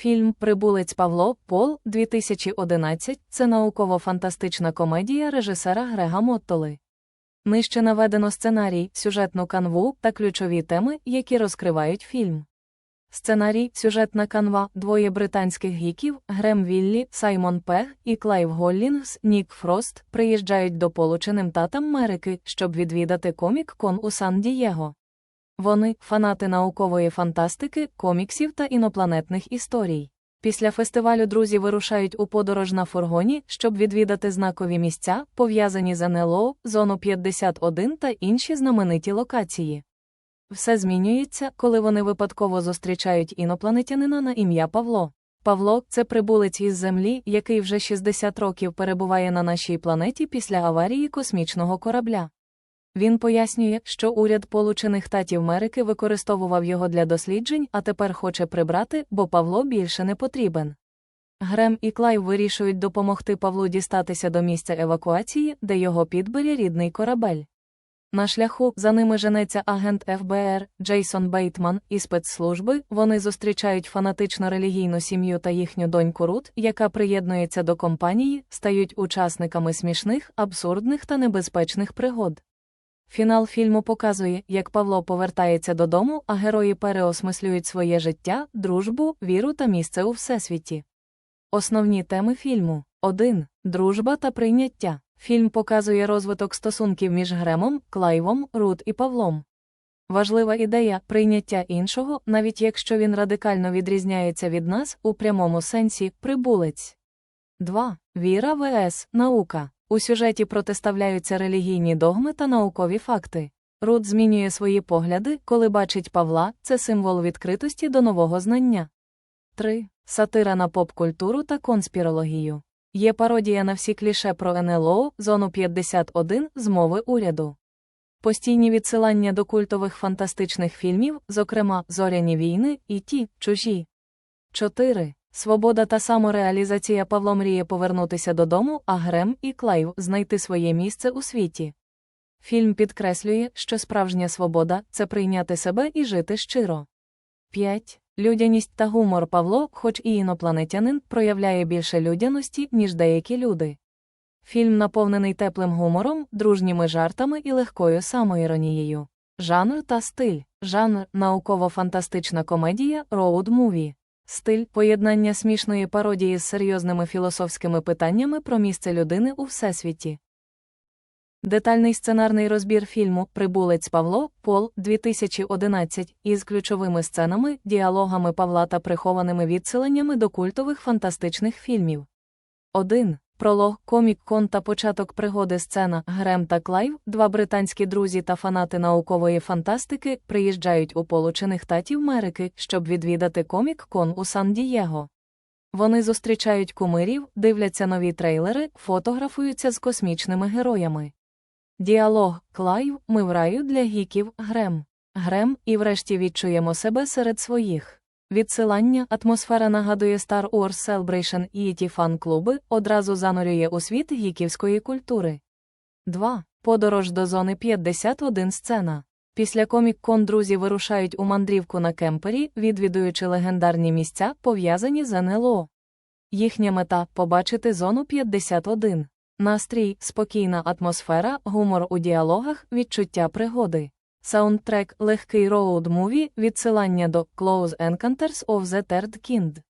Фільм Прибулець Павло Пол 2011 це науково-фантастична комедія режисера Грега Моттоли. Нижче наведено сценарій, сюжетну канву та ключові теми, які розкривають фільм. Сценарій, сюжетна канва, двоє британських гіків Грем Віллі, Саймон Пег і Клайв Голлінгс, Нік Фрост приїжджають до Полученим Татам Америки, щоб відвідати комік-кон у Сан-Дієго. Вони фанати наукової фантастики, коміксів та інопланетних історій. Після фестивалю друзі вирушають у подорож на фургоні, щоб відвідати знакові місця, пов'язані з НЛО, зону 51 та інші знамениті локації. Все змінюється, коли вони випадково зустрічають інопланетянина на ім'я Павло. Павло це прибулець із Землі, який вже 60 років перебуває на нашій планеті після аварії космічного корабля. Він пояснює, що уряд Получених Татів Америки використовував його для досліджень, а тепер хоче прибрати, бо Павло більше не потрібен. Грем і Клайв вирішують допомогти Павлу дістатися до місця евакуації, де його підбере рідний корабель. На шляху за ними женеться агент ФБР Джейсон Бейтман і спецслужби. Вони зустрічають фанатично релігійну сім'ю та їхню доньку Рут, яка приєднується до компанії, стають учасниками смішних, абсурдних та небезпечних пригод. Фінал фільму показує, як Павло повертається додому, а герої переосмислюють своє життя, дружбу, віру та місце у всесвіті. Основні теми фільму 1. Дружба та прийняття. Фільм показує розвиток стосунків між Гремом, Клайвом, Рут і Павлом. Важлива ідея прийняття іншого, навіть якщо він радикально відрізняється від нас у прямому сенсі прибулець. 2. Віра ВС наука. У сюжеті протиставляються релігійні догми та наукові факти. Рут змінює свої погляди, коли бачить Павла, це символ відкритості до нового знання. 3. Сатира на поп-культуру та конспірологію. Є пародія на всі кліше про НЛО, зону 51 змови уряду. Постійні відсилання до культових фантастичних фільмів, зокрема Зоряні війни і ті, чужі. 4. Свобода та самореалізація Павло мріє повернутися додому, а Грем і Клайв знайти своє місце у світі. Фільм підкреслює, що справжня свобода це прийняти себе і жити щиро. 5. Людяність та гумор Павло, хоч і інопланетянин, проявляє більше людяності, ніж деякі люди. Фільм наповнений теплим гумором, дружніми жартами і легкою самоіронією. Жанр та стиль. Жанр науково-фантастична комедія, роуд-муві. Стиль поєднання смішної пародії з серйозними філософськими питаннями про місце людини у всесвіті. Детальний сценарний розбір фільму Прибулець Павло Пол 2011 із ключовими сценами, діалогами Павла та прихованими відсиленнями до культових фантастичних фільмів. 1. Пролог, комік-кон та початок пригоди сцена Грем та Клайв, два британські друзі та фанати наукової фантастики, приїжджають у Получених Татів Америки, щоб відвідати комік-кон у Сан-Дієго. Вони зустрічають кумирів, дивляться нові трейлери, фотографуються з космічними героями. Діалог Клайв ми в раю для гіків Грем. Грем, і врешті відчуємо себе серед своїх. Відсилання атмосфера нагадує Star Wars Celebration і ті фан-клуби одразу занурює у світ гіківської культури. 2. Подорож до зони 51 сцена. Після комік-кон друзі вирушають у мандрівку на кемпері, відвідуючи легендарні місця, пов'язані з НЛО. Їхня мета побачити зону 51. Настрій, спокійна атмосфера, гумор у діалогах, відчуття пригоди. Саундтрек легкий роуд-муві, відсилання до Close Encounters of the Third Kind.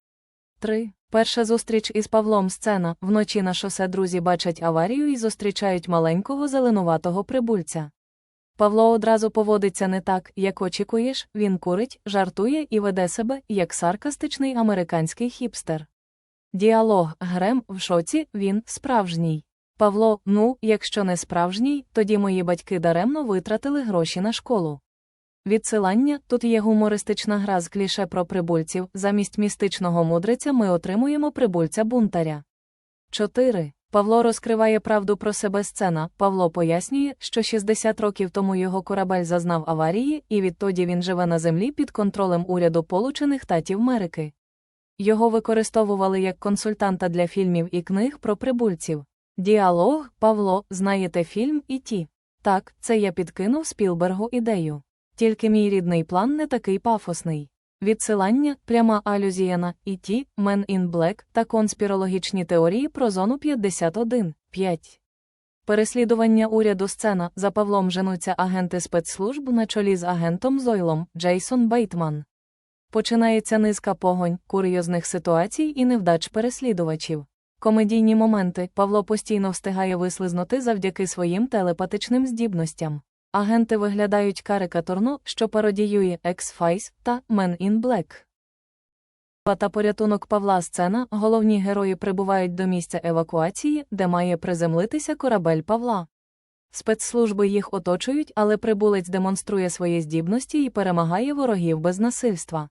3. Перша зустріч із Павлом сцена. Вночі на шосе друзі бачать аварію і зустрічають маленького зеленуватого прибульця. Павло одразу поводиться не так, як очікуєш, він курить, жартує і веде себе, як саркастичний американський хіпстер. Діалог Грем в шоці, він справжній. Павло, ну, якщо не справжній, тоді мої батьки даремно витратили гроші на школу. Відсилання тут є гумористична гра з кліше про прибульців. Замість містичного мудреця ми отримуємо прибульця бунтаря. 4. Павло розкриває правду про себе сцена. Павло пояснює, що 60 років тому його корабель зазнав аварії, і відтоді він живе на землі під контролем уряду Получених Татів Америки. Його використовували як консультанта для фільмів і книг про прибульців. Діалог, Павло, знаєте фільм і ті. Так, це я підкинув Спілбергу ідею. Тільки мій рідний план не такий пафосний. Відсилання, пряма алюзія на «І.Ті», «Men in Black» та конспірологічні теорії про зону 51, 5. Переслідування уряду сцена за Павлом женуться агенти спецслужб на чолі з агентом Зойлом Джейсон Бейтман. Починається низка погонь, курйозних ситуацій і невдач переслідувачів. Комедійні моменти Павло постійно встигає вислизнути завдяки своїм телепатичним здібностям. Агенти виглядають карикатурно, що пародіює X-Files та Men in Black. Та порятунок Павла сцена головні герої прибувають до місця евакуації, де має приземлитися корабель Павла. Спецслужби їх оточують, але прибулець демонструє свої здібності і перемагає ворогів без насильства.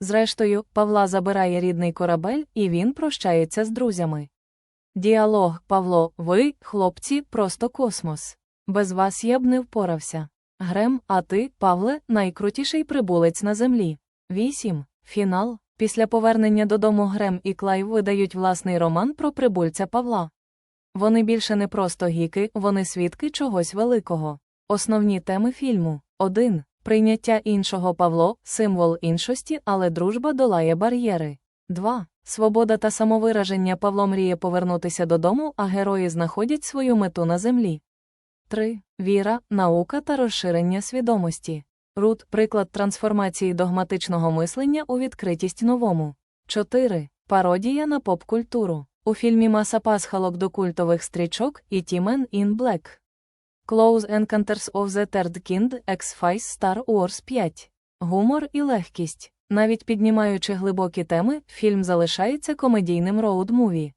Зрештою, Павла забирає рідний корабель, і він прощається з друзями. Діалог Павло, ви, хлопці, просто космос. Без вас я б не впорався. Грем, а ти, Павле, найкрутіший прибулець на землі. 8. Фінал. Після повернення додому Грем і Клайв видають власний роман про прибульця Павла. Вони більше не просто гіки, вони свідки чогось великого. Основні теми фільму 1. Прийняття іншого Павло символ іншості, але дружба долає бар'єри. 2. Свобода та самовираження Павло мріє повернутися додому, а герої знаходять свою мету на землі. 3. Віра, наука та розширення свідомості. Рут приклад трансформації догматичного мислення у відкритість новому. 4. Пародія на поп-культуру. У фільмі маса пасхалок до культових стрічок і Тімен in Black. Close Encounters of the Third Kind X-Files Star Wars 5. Гумор і легкість. Навіть піднімаючи глибокі теми, фільм залишається комедійним роуд-муві.